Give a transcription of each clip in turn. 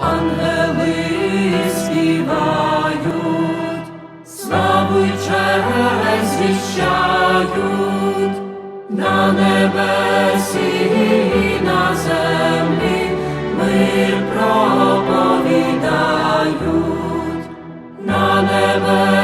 Ангели співають, славу й честь звіщають, на небесі і на землі мир проповідають, на небесі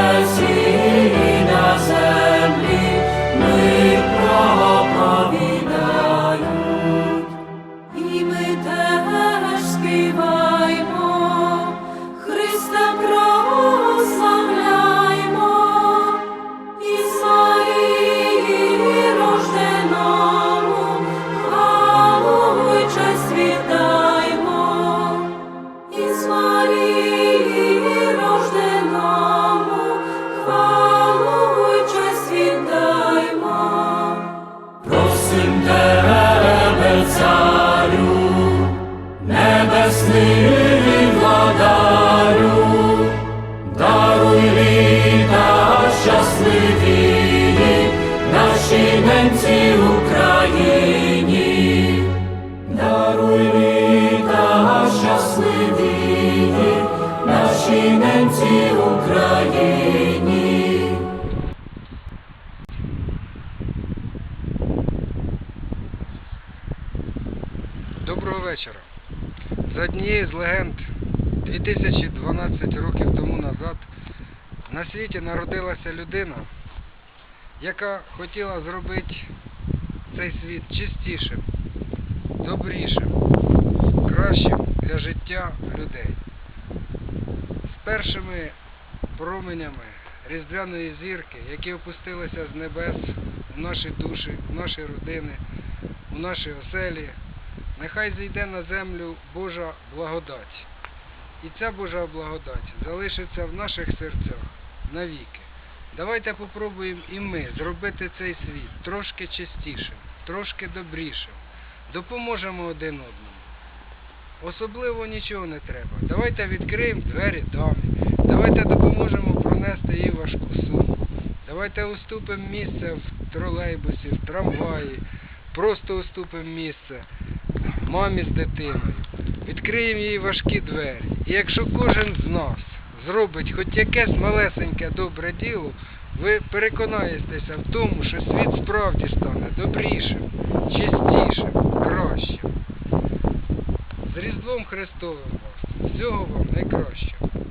небесний владарю, даруй літа щасливі нашій ненці ненці Україні. Доброго вечора. За однією з легенд 2012 років тому назад на світі народилася людина, яка хотіла зробити цей світ чистішим, добрішим, кращим для життя людей. Першими променями різдвяної зірки, які опустилися з небес в наші душі, в наші родини, у наші оселі, Нехай зійде на землю Божа благодать. І ця Божа благодать залишиться в наших серцях навіки. Давайте попробуємо і ми зробити цей світ трошки чистішим, трошки добрішим. Допоможемо один одному. Особливо нічого не треба. Давайте відкриємо двері дамі. Давайте допоможемо пронести їй важку суму. Давайте уступимо місце в тролейбусі, в трамваї. Просто уступимо місце мамі з дитиною. Відкриємо їй важкі двері. І якщо кожен з нас зробить хоч якесь малесеньке добре діло, ви переконаєтеся в тому, що світ справді стане добрішим, чистішим, кращим. З Різдвом Христовим вас. Всього вам найкращого.